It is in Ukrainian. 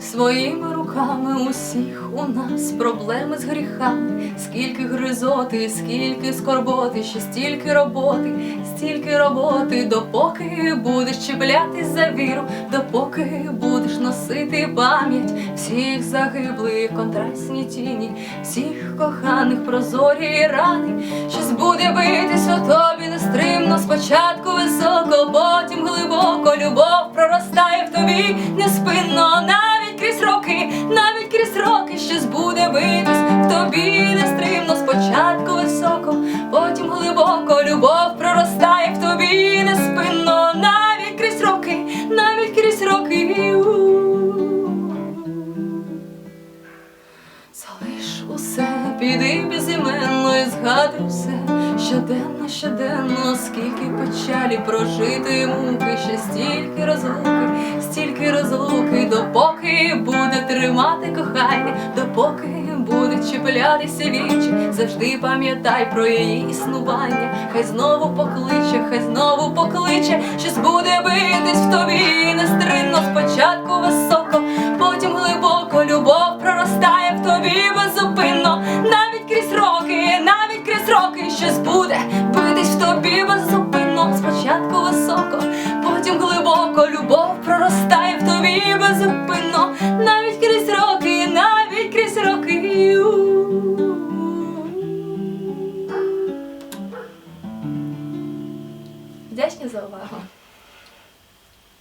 Своїми руками усіх у нас проблеми з гріхами, скільки гризоти, скільки скорботи, ще стільки роботи, стільки роботи, допоки будеш чіплятись за віру, допоки будеш носити пам'ять всіх загиблих контрастні тіні, всіх коханих прозорі рани, щось буде битись у тобі нестримно, спочатку глибоко, любов проростає в тобі неспинно, навіть крізь роки, навіть крізь роки. Залиш усе, піди безіменно і згадуй все, щоденно, щоденно, скільки печалі прожитої муки, ще стільки розлуки, стільки розлуки, допоки буде тримати кохання, допоки чіплятися вічі, завжди пам'ятай про її існування, хай знову покличе, хай знову покличе, щось буде битись в тобі нестримно, спочатку високо, потім глибоко. Любов проростає в тобі беззупинно, навіть крізь роки, навіть крізь роки щось буде битись в тобі беззупинно, спочатку високо, потім глибоко. Любов проростає. Вдячні за увагу.